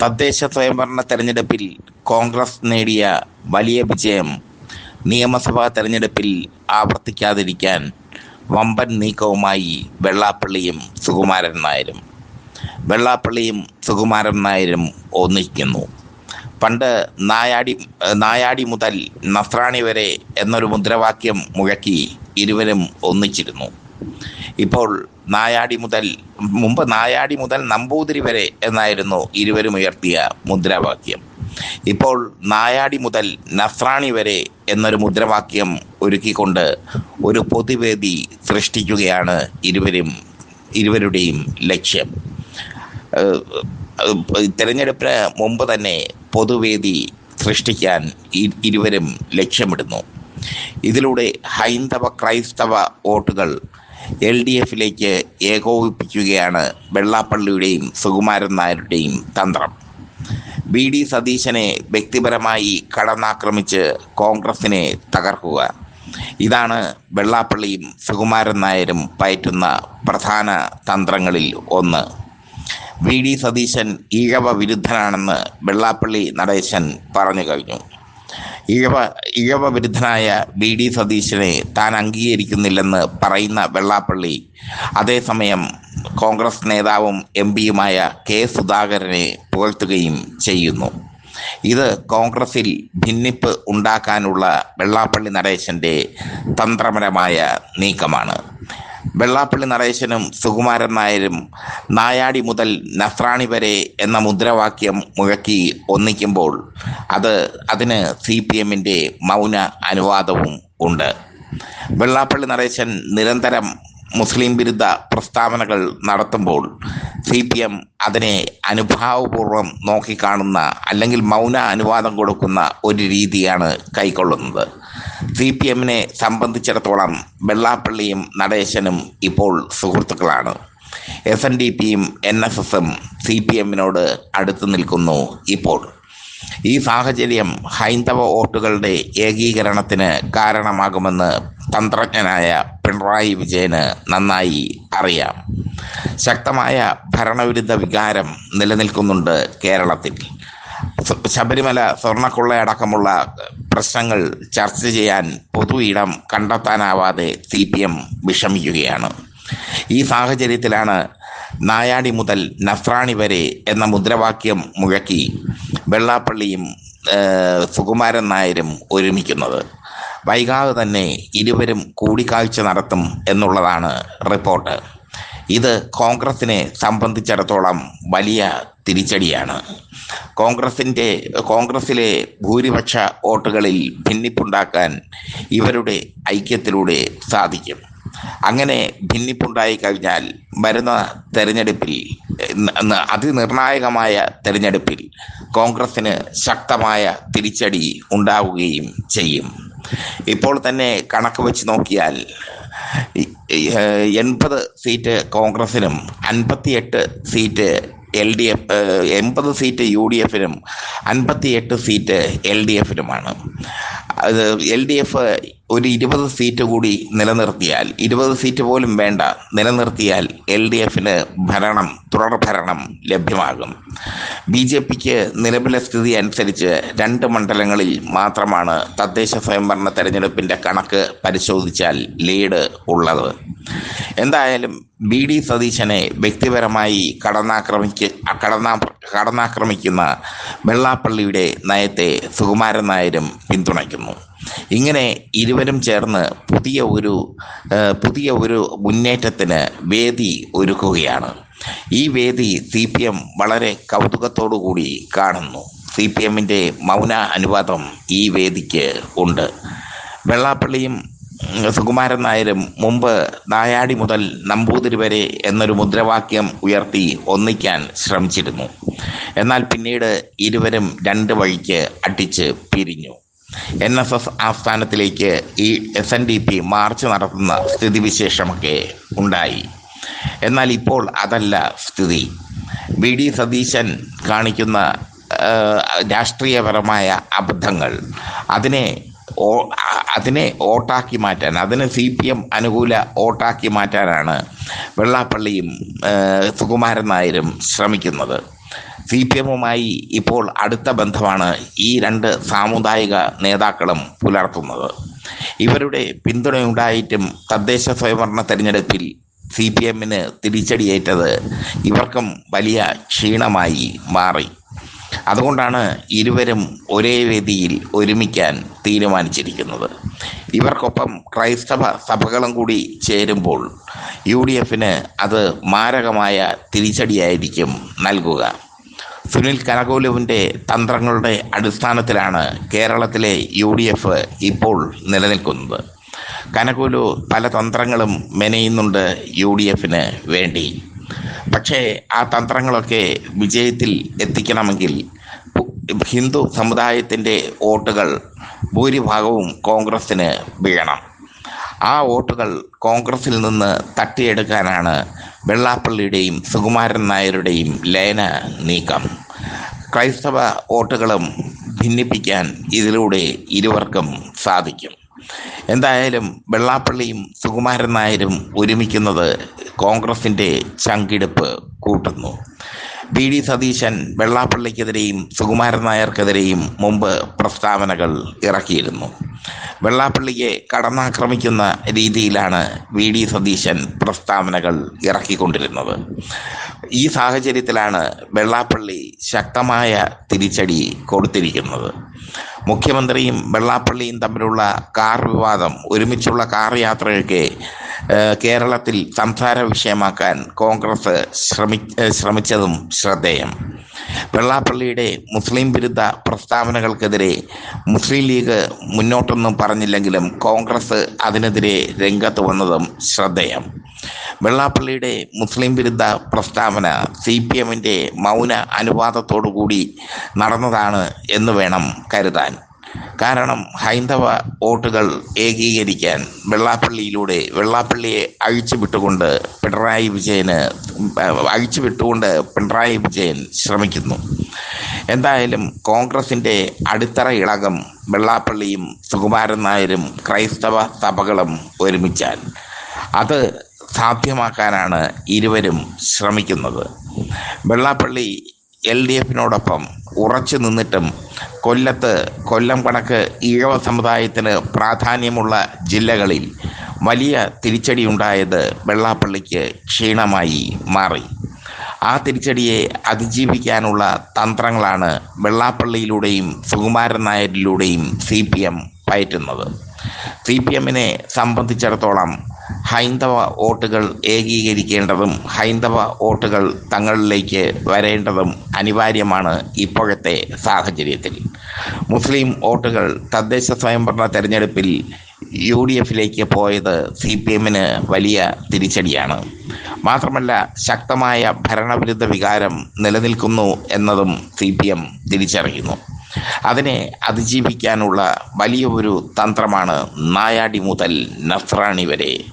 തദ്ദേശ സ്വയംഭരണ തെരഞ്ഞെടുപ്പിൽ കോൺഗ്രസ് നേടിയ വലിയ വിജയം നിയമസഭാ തെരഞ്ഞെടുപ്പിൽ ആവർത്തിക്കാതിരിക്കാൻ വമ്പൻ നീക്കവുമായി വെള്ളാപ്പള്ളിയും സുകുമാരൻ നായരും വെള്ളാപ്പള്ളിയും സുകുമാരൻ നായരും ഒന്നിക്കുന്നു. പണ്ട് നായാടി നായാടി മുതൽ നസ്രാണി വരെ എന്നൊരു മുദ്രാവാക്യം മുഴക്കി ഇരുവരും ഒന്നിച്ചിരുന്നു. ഇപ്പോൾ നായാടി മുതൽ മുമ്പ് നായാടി മുതൽ നമ്പൂതിരി വരെ എന്നായിരുന്നു ഇരുവരും ഉയർത്തിയ മുദ്രാവാക്യം. ഇപ്പോൾ നായാടി മുതൽ നഫ്രാണി വരെ എന്നൊരു മുദ്രാവാക്യം ഒരുക്കിക്കൊണ്ട് ഒരു പൊതുവേദി സൃഷ്ടിക്കുകയാണ് ഇരുവരും ഇരുവരുടെയും ലക്ഷ്യം. തിരഞ്ഞെടുപ്പിന് മുമ്പ് തന്നെ പൊതുവേദി സൃഷ്ടിക്കാൻ ഇരുവരും ലക്ഷ്യമിടുന്നു. ഇതിലൂടെ ഹൈന്ദവ ക്രൈസ്തവ വോട്ടുകൾ എൽ ഡി എഫിലേക്ക് ഏകോപിപ്പിക്കുകയാണ് വെള്ളാപ്പള്ളിയുടെയും സുകുമാരൻ നായരുടെയും തന്ത്രം. വി ഡി സതീശനെ വ്യക്തിപരമായി കടന്നാക്രമിച്ച് കോൺഗ്രസിനെ തകർക്കുക. ഇതാണ് വെള്ളാപ്പള്ളിയും സുകുമാരൻ നായരും പയറ്റുന്ന പ്രധാന തന്ത്രങ്ങളിൽ ഒന്ന്. വി ഡി സതീശൻ ഈഴവ വിരുദ്ധനാണെന്ന് വെള്ളാപ്പള്ളി നടേശൻ പറഞ്ഞു കഴിഞ്ഞു. ഈഴവ ഈഴവ വിരുദ്ധനായ ബി ഡി. സതീശനെ താൻ അംഗീകരിക്കുന്നില്ലെന്ന് പറയുന്ന വെള്ളാപ്പള്ളി. അതേസമയം കോൺഗ്രസ് നേതാവും എം പിയുമായ കെ. സുധാകരനെ പുകഴ്ത്തുകയും ചെയ്യുന്നു. ഇത് കോൺഗ്രസിൽ ഭിന്നിപ്പ് ഉണ്ടാക്കാനുള്ള വെള്ളാപ്പള്ളി നടേശന്റെ തന്ത്രപരമായ നീക്കമാണ്. വെള്ളാപ്പള്ളി നടേശനും സുകുമാരൻ നായരും നായാടി മുതൽ നസ്രാണി വരെ എന്ന മുദ്രാവാക്യം മുഴക്കി ഒന്നിക്കുമ്പോൾ അത് അതിന് സി പി എമ്മിന്റെ മൗന അനുവാദവും ഉണ്ട്. വെള്ളാപ്പള്ളി നടേശൻ നിരന്തരം മുസ്ലിം വിരുദ്ധ പ്രസ്താവനകൾ നടത്തുമ്പോൾ സി പി എം അതിനെ അനുഭാവപൂർവം നോക്കിക്കാണുന്ന അല്ലെങ്കിൽ മൗന അനുവാദം കൊടുക്കുന്ന ഒരു രീതിയാണ് കൈക്കൊള്ളുന്നത്. സി പി എമ്മിനെ സംബന്ധിച്ചിടത്തോളം വെള്ളാപ്പള്ളിയും നടേശനും ഇപ്പോൾ സുഹൃത്തുക്കളാണ്. എസ് എൻ ഡി പിയും എൻ എസ് എസും സി പി എമ്മിനോട് അടുത്ത് നിൽക്കുന്നു ഇപ്പോൾ. ഈ സാഹചര്യം ഹൈന്ദവ വോട്ടുകളുടെ ഏകീകരണത്തിന് കാരണമാകുമെന്ന് തന്ത്രജ്ഞനായ പിണറായി വിജയന് നന്നായി അറിയാം. ശക്തമായ ഭരണവിരുദ്ധ വികാരം നിലനിൽക്കുന്നുണ്ട് കേരളത്തിൽ. ശബരിമല സ്വർണക്കൊള്ളയടക്കമുള്ള പ്രശ്നങ്ങൾ ചർച്ച ചെയ്യാൻ പൊതു ഇടം കണ്ടെത്താനാവാതെ സി പി എം വിഷമിക്കുകയാണ്. ഈ സാഹചര്യത്തിലാണ് നായാടി മുതൽ നസ്രാണി വരെ എന്ന മുദ്രാവാക്യം മുഴക്കി വെള്ളാപ്പള്ളിയും സുകുമാരൻ നായരും ഒരുമിക്കുന്നത്. വൈകാതെ തന്നെ ഇരുവരും കൂടിക്കാഴ്ച നടത്തും എന്നുള്ളതാണ് റിപ്പോർട്ട്. ഇത് കോൺഗ്രസിനെ സംബന്ധിച്ചിടത്തോളം വലിയ തിരിച്ചടിയാണ്. കോൺഗ്രസിന്റെ കോൺഗ്രസിലെ ഭൂരിപക്ഷ വോട്ടുകളിൽ ഭിന്നിപ്പുണ്ടാക്കാൻ ഇവരുടെ ഐക്യത്തിലൂടെ സാധിക്കും. അങ്ങനെ ഭിന്നിപ്പുണ്ടായി കഴിഞ്ഞാൽ വരുന്ന തെരഞ്ഞെടുപ്പിൽ അതിനിർണായകമായ തെരഞ്ഞെടുപ്പിൽ കോൺഗ്രസിന് ശക്തമായ തിരിച്ചടി ഉണ്ടാവുകയും ചെയ്യും. ഇപ്പോൾ തന്നെ കണക്ക് വെച്ച് നോക്കിയാൽ എൺപത് സീറ്റ് കോൺഗ്രസിനും അൻപത്തിയെട്ട് സീറ്റ് എൽ ഡി എഫ് എൺപത് സീറ്റ് യു ഡി എഫിനും അൻപത്തിയെട്ട് സീറ്റ് എൽ ഡി എഫിനുമാണ്. അത് എൽ ഡി എഫ് ഒരു ഇരുപത് സീറ്റ് കൂടി നിലനിർത്തിയാൽ ഇരുപത് സീറ്റ് പോലും വേണ്ട നിലനിർത്തിയാൽ എൽ ഡി എഫിന് ഭരണം തുടർ ഭരണം ലഭ്യമാകും. ബി ജെ പിക്ക് നിലവിലെ സ്ഥിതി അനുസരിച്ച് രണ്ട് മണ്ഡലങ്ങളിൽ മാത്രമാണ് തദ്ദേശ സ്വയംഭരണ തെരഞ്ഞെടുപ്പിന്റെ കണക്ക് പരിശോധിച്ചാൽ ലീഡ് ഉള്ളത്. എന്തായാലും ബി ഡി സതീശനെ വ്യക്തിപരമായി കടന്നാക്രമിക്ക കടന്നാ കടന്നാക്രമിക്കുന്ന വെള്ളാപ്പള്ളിയുടെ നയത്തെ സുകുമാരൻ നായരും പിന്തുണയ്ക്കുന്നു. ഇങ്ങനെ ഇരുവരും ചേർന്ന് പുതിയ ഒരു പുതിയ ഒരു മുന്നേറ്റത്തിന് വേദി ഒരുക്കുകയാണ്. ഈ വേദി സി പി എം വളരെ കൗതുകത്തോടുകൂടി കാണുന്നു. സി പി എമ്മിന്റെ മൗന അനുവാദം ഈ വേദിക്ക് ഉണ്ട്. വെള്ളാപ്പള്ളിയും സുകുമാരൻ നായരും മുമ്പ് നായാടി മുതൽ നമ്പൂതിരി വരെ എന്നൊരു മുദ്രാവാക്യം ഉയർത്തി ഒന്നിക്കാൻ ശ്രമിച്ചിരുന്നു. എന്നാൽ പിന്നീട് ഇരുവരും രണ്ട് വഴിക്ക് അടിച്ച് പിരിഞ്ഞു. എൻ എസ് എസ് ആസ്ഥാനത്തിലേക്ക് ഈ S N D P march നടത്തുന്ന സ്ഥിതിവിശേഷമൊക്കെ ഉണ്ടായി. എന്നാൽ ഇപ്പോൾ അതല്ല സ്ഥിതി. വി. ഡി. സതീശൻ കാണിക്കുന്ന രാഷ്ട്രീയപരമായ അബദ്ധങ്ങൾ അതിനെ അതിനെ ഓട്ടാക്കി മാറ്റാൻ അതിനെ സി പി എം അനുകൂല ഓട്ടാക്കി മാറ്റാനാണ് വെള്ളാപ്പള്ളിയും സുകുമാരൻ നായരും ശ്രമിക്കുന്നത്. സി പി എമ്മുമായി ഇപ്പോൾ അടുത്ത ബന്ധമാണ് ഈ രണ്ട് സാമുദായിക നേതാക്കളും പുലർത്തുന്നത്. ഇവരുടെ പിന്തുണയുണ്ടായിട്ടും തദ്ദേശ സ്വയംഭരണ തെരഞ്ഞെടുപ്പിൽ സി പി എമ്മിന് തിരിച്ചടിയേറ്റത് ഇവർക്കും വലിയ ക്ഷീണമായി മാറി. അതുകൊണ്ടാണ് ഇരുവരും ഒരേ വേദിയിൽ ഒരുമിക്കാൻ തീരുമാനിച്ചിരിക്കുന്നത്. ഇവർക്കൊപ്പം ക്രൈസ്തവ സഭകളും കൂടി ചേരുമ്പോൾ യു ഡി എഫിന് അത് മാരകമായ തിരിച്ചടിയായിരിക്കും നൽകുക. സുനിൽ കനകോലുവിന്റെ തന്ത്രങ്ങളുടെ അടിസ്ഥാനത്തിലാണ് കേരളത്തിലെ യു ഡി എഫ് ഇപ്പോൾ നിലനിൽക്കുന്നത്. കനകോലു പല തന്ത്രങ്ങളും മെനയുന്നുണ്ട് യു ഡി എഫിന് വേണ്ടി. പക്ഷേ ആ തന്ത്രങ്ങളൊക്കെ വിജയത്തിൽ എത്തിക്കണമെങ്കിൽ ഹിന്ദു സമുദായത്തിന്റെ വോട്ടുകൾ ഭൂരിഭാഗവും കോൺഗ്രസ്സിന് വീഴണം. ആ വോട്ടുകൾ കോൺഗ്രസിൽ നിന്ന് തട്ടിയെടുക്കാനാണ് വെള്ളാപ്പള്ളിയുടെയും സുകുമാരൻ നായരുടെയും ലയന നീക്കം. ക്രൈസ്തവ വോട്ടുകളും ഭിന്നിപ്പിക്കാൻ ഇതിലൂടെ ഇരുവർക്കും സാധിക്കും. എന്തായാലും വെള്ളാപ്പള്ളിയും സുകുമാരൻ നായരും ഒരുമിക്കുന്നത് കോൺഗ്രസിന്റെ ചങ്കിടുപ്പ് കൂട്ടുന്നു. വി. ഡി. സതീശൻ വെള്ളാപ്പള്ളിക്കെതിരെയും സുകുമാരൻ നായർക്കെതിരെയും മുമ്പ് പ്രസ്താവനകൾ ഇറക്കിയിരുന്നു. വെള്ളാപ്പള്ളിയെ കടന്നാക്രമിക്കുന്ന രീതിയിലാണ് വി ഡി സതീശൻ പ്രസ്താവനകൾ ഇറക്കിക്കൊണ്ടിരുന്നത്. ഈ സാഹചര്യത്തിലാണ് വെള്ളാപ്പള്ളി ശക്തമായ തിരിച്ചടി കൊടുത്തിരിക്കുന്നത്. മുഖ്യമന്ത്രിയും വെള്ളാപ്പള്ളിയും തമ്മിലുള്ള കാർ വിവാദം ഒരുമിച്ചുള്ള കാർ യാത്രയൊക്കെ കേരളത്തിൽ സംസാര വിഷയമാക്കാൻ കോൺഗ്രസ് ശ്രമി ശ്രമിച്ചതും ശ്രദ്ധേയം. വെള്ളാപ്പള്ളിയുടെ മുസ്ലിം വിരുദ്ധ പ്രസ്താവനകൾക്കെതിരെ മുസ്ലിം ലീഗ് മുന്നോട്ടൊന്നും പറഞ്ഞില്ലെങ്കിലും കോൺഗ്രസ് അതിനെതിരെ രംഗത്ത് വന്നതും ശ്രദ്ധേയം. വെള്ളാപ്പള്ളിയുടെ മുസ്ലിം വിരുദ്ധ പ്രസ്താവന സി പി എമ്മിന്റെ മൗന അനുവാദത്തോടുകൂടി നടന്നതാണ് എന്ന് വേണം കരുതാൻ. കാരണം ഹൈന്ദവ വോട്ടുകൾ ഏകീകരിക്കാൻ വെള്ളാപ്പള്ളിയിലൂടെ വെള്ളാപ്പള്ളിയെ അഴിച്ചുവിട്ടുകൊണ്ട് പിണറായി വിജയന് അഴിച്ചുവിട്ടുകൊണ്ട് പിണറായി വിജയൻ ശ്രമിക്കുന്നു. എന്തായാലും കോൺഗ്രസിന്റെ അടിത്തറ ഇളകം വെള്ളാപ്പള്ളിയും സുകുമാരൻ നായരും ക്രൈസ്തവ സഭകളും ഒരുമിച്ചാൽ അത് സാധ്യമാക്കാനാണ് ഇരുവരും ശ്രമിക്കുന്നത്. വെള്ളാപ്പള്ളി എൽ ഡി എഫിനോടൊപ്പം ഉറച്ചു നിന്നിട്ടും കൊല്ലത്ത് കൊല്ലം കണക്ക് ഈഴവ സമുദായത്തിന് പ്രാധാന്യമുള്ള ജില്ലകളിൽ വലിയ തിരിച്ചടി ഉണ്ടായത് വെള്ളാപ്പള്ളിക്ക് ക്ഷീണമായി മാറി. ആ തിരിച്ചടിയെ അതിജീവിക്കാനുള്ള തന്ത്രങ്ങളാണ് വെള്ളാപ്പള്ളിയിലൂടെയും സുകുമാരൻ നായരിലൂടെയും സി പി എം പയറ്റുന്നത്. സി പി എമ്മിനെ സംബന്ധിച്ചിടത്തോളം ഹൈന്ദവ വോട്ടുകൾ ഏകീകരിക്കേണ്ടതും ഹൈന്ദവ വോട്ടുകൾ തങ്ങളിലേക്ക് വരേണ്ടതും അനിവാര്യമാണ് ഇപ്പോഴത്തെ സാഹചര്യത്തിൽ. മുസ്ലിം വോട്ടുകൾ തദ്ദേശ സ്വയംഭരണ തെരഞ്ഞെടുപ്പിൽ യു ഡി എഫിലേക്ക് പോയത് സി പി എമ്മിന് വലിയ തിരിച്ചടിയാണ്. മാത്രമല്ല ശക്തമായ ഭരണവിരുദ്ധ വികാരം നിലനിൽക്കുന്നു എന്നതും സി പി എം തിരിച്ചറിയുന്നു. അതിനെ അതിജീവിക്കാനുള്ള വലിയ ഒരു തന്ത്രമാണ് നായാടി മുതൽ നസ്രാണി വരെ.